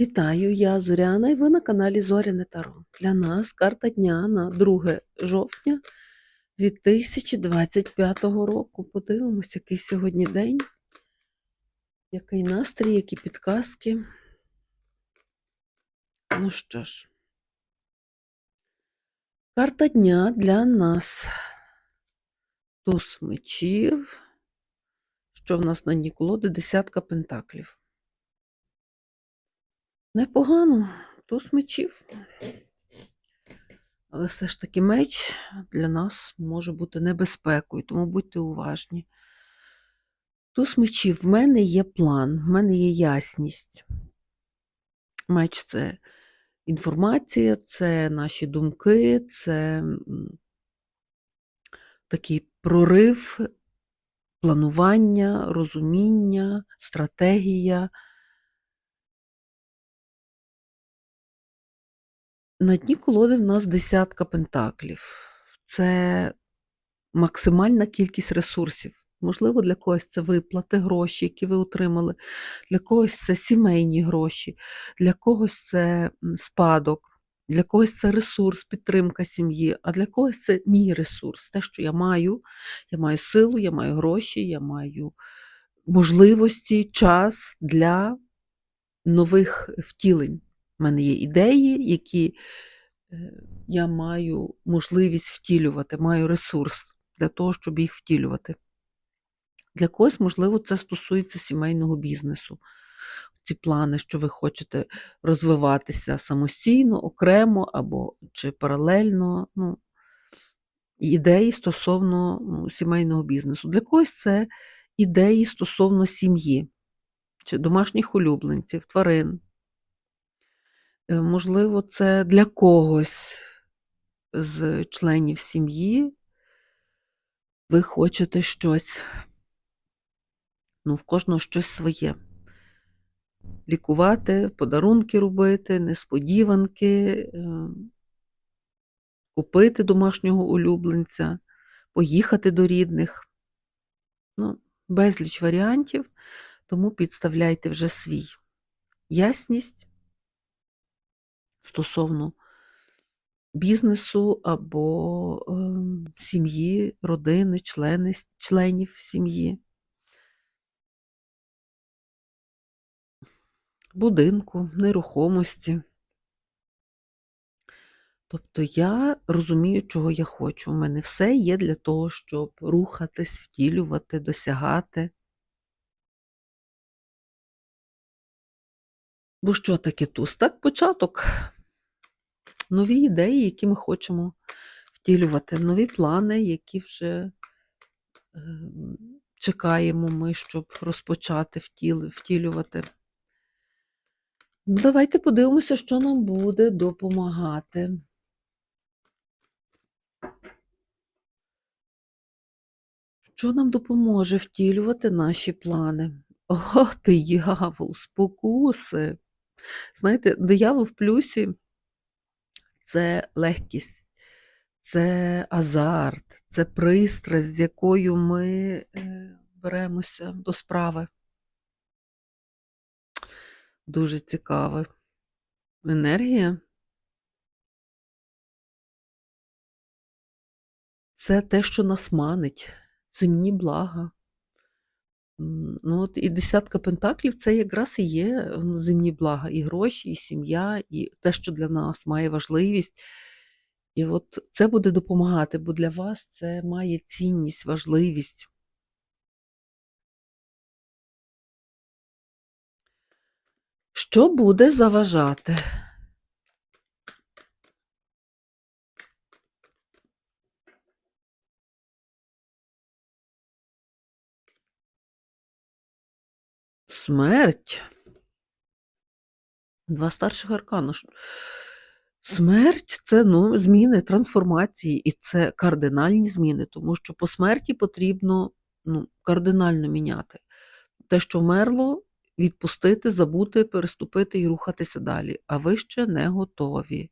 Вітаю, я Зоряна і ви на каналі Зоряне Таро. Для нас карта дня на 2 жовтня 2025 року. Подивимось, який сьогодні день, який настрій, які підказки. Ну що ж, карта дня для нас. Туз мечів. Що в нас на дні колоди? Десятка пентаклів. Непогано, туз мечів. Але все ж таки меч для нас може бути небезпекою, тому будьте уважні. Туз мечів, в мене є план, в мене є ясність. Меч це інформація, це наші думки, це такий прорив, планування, розуміння, стратегія. На дні колоди в нас десятка пентаклів. Це максимальна кількість ресурсів. Можливо, для когось це виплати, гроші, які ви отримали, для когось це сімейні гроші, для когось це спадок, для когось це ресурс, підтримка сім'ї, а для когось це мій ресурс. Те, що я маю. Я маю силу, я маю гроші, я маю можливості, час для нових втілень. У мене є ідеї, які е, я маю можливість втілювати, маю ресурс для того, щоб їх втілювати. Для когось, можливо, це стосується сімейного бізнесу. Ці плани, що ви хочете розвиватися самостійно, окремо або чи паралельно. Ну, ідеї стосовно ну, сімейного бізнесу. Для когось це ідеї стосовно сім'ї, чи домашніх улюбленців, тварин. Е, Можливо, це для когось з членів сім'ї ви хочете щось, ну, в кожного щось своє. Лікувати, подарунки робити, несподіванки, е, купити домашнього улюбленця, поїхати до рідних. Ну, безліч варіантів, тому підставляйте вже свій. Ясність стосовно бізнесу або ем, сім'ї, родини, члени, членів сім'ї, будинку, нерухомості. Тобто я розумію, чого я хочу. У мене все є для того, щоб рухатись, втілювати, досягати. Бо що таке туз? Так, початок. Нові ідеї, які ми хочемо втілювати, нові плани, які вже ем, чекаємо ми, щоб розпочати втілювати. Давайте подивимося, що нам буде допомагати. Що нам допоможе втілювати наші плани? О, диявол, спокуси. Знаєте, диявол в плюсі це легкість, це азарт, це пристрасть, з якою ми е, беремося до справи. Дуже цікава енергія. Це те, що нас манить, земні блага. Ну, от і десятка пентаклів це якраз і є ну, земні блага, і гроші, і сім'я, і те, що для нас має важливість. І от це буде допомагати, бо для вас це має цінність, важливість. Що буде заважати? Смерть. Два старших аркана. Смерть це ну, зміни, трансформації, і це кардинальні зміни, тому що по смерті потрібно ну, кардинально міняти. Те, що вмерло, відпустити, забути, переступити і рухатися далі. А ви ще не готові.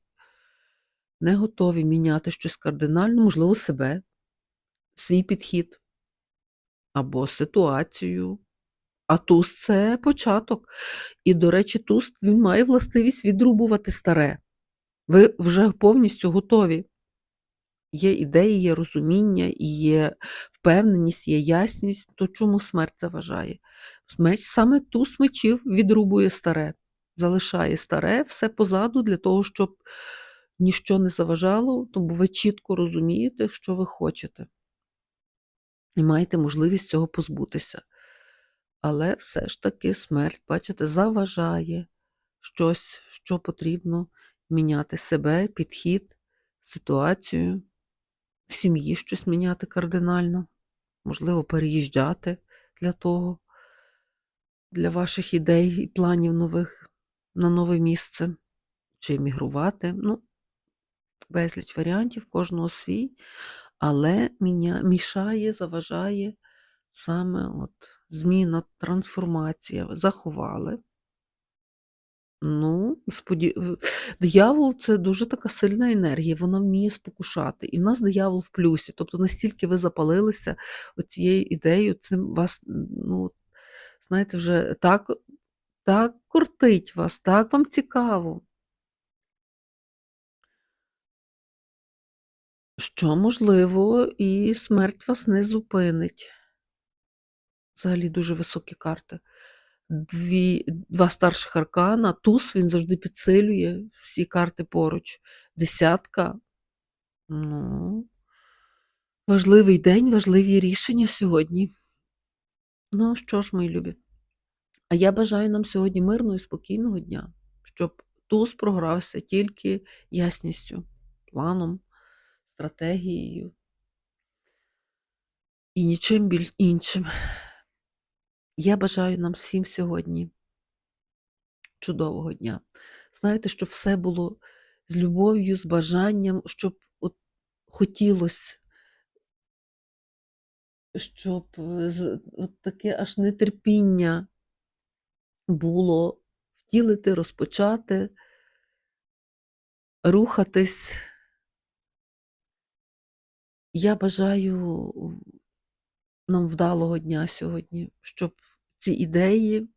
Не готові міняти щось кардинально, можливо, себе, свій підхід або ситуацію, А туз це початок. І, до речі, туз він має властивість відрубувати старе. Ви вже повністю готові. Є ідеї, є розуміння, є впевненість, є ясність, то чому смерть заважає? Меч, саме туз мечів відрубує старе, залишає старе все позаду для того, щоб ніщо не заважало, тому ви чітко розумієте, що ви хочете. І маєте можливість цього позбутися. Але все ж таки смерть, бачите, заважає щось, що потрібно міняти себе, підхід, ситуацію, в сім'ї щось міняти кардинально, можливо, переїжджати для того, для ваших ідей і планів нових на нове місце, чи емігрувати. Ну, безліч варіантів, кожного свій, але міня, мішає, заважає саме от зміна, трансформація. Заховали. Ну, споді... диявол це дуже така сильна енергія, вона вміє спокушати. І в нас диявол в плюсі. Тобто настільки ви запалилися цією ідеєю, цим вас, ну, знаєте, вже так, так кортить вас, так вам цікаво. Що можливо, і смерть вас не зупинить. Взагалі дуже високі карти. Дві, Два старших аркана, туз він завжди підсилює всі карти поруч. Десятка. Ну, важливий день, важливі рішення сьогодні. Ну, що ж, мої любі. А я бажаю нам сьогодні мирного і спокійного дня, щоб туз програвся тільки ясністю, планом, стратегією і нічим більш іншим. Я бажаю нам всім сьогодні чудового дня. Знаєте, щоб все було з любов'ю, з бажанням, щоб от хотілося, щоб от таке аж нетерпіння було втілити, розпочати, рухатись. Я бажаю нам вдалого дня сьогодні, щоб ці ідеї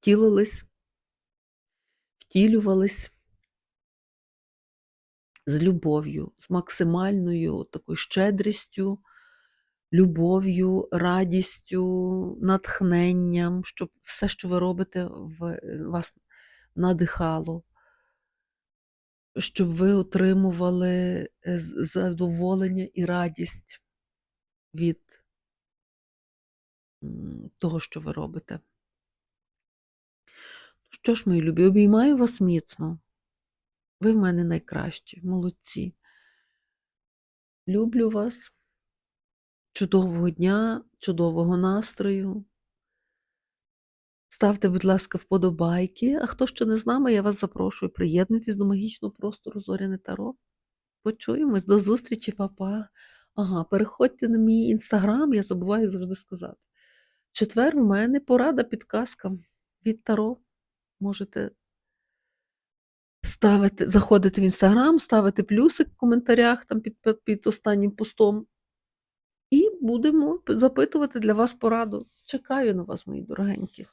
втілились, втілювались з любов'ю, з максимальною такою щедрістю, любов'ю, радістю, натхненням, щоб все, що ви робите, вас надихало, щоб ви отримували е, задоволення і радість від того, що ви робите. Що ж, мої любі, обіймаю вас міцно. Ви в мене найкращі, молодці. Люблю вас. Чудового дня, чудового настрою. Ставте, будь ласка, вподобайки. А хто ще не з нами, я вас запрошую. Приєднуйтесь до магічного простору Зоряне Таро. Почуємось, до зустрічі, папа. Ага, переходьте на мій інстаграм, я забуваю завжди сказати. Четвер у мене порада підказка від Таро. Можете ставити, заходити в інстаграм, ставити плюсик в коментарях там під, під останнім постом. І будемо запитувати для вас пораду. Чекаю на вас, мої дорогенькі.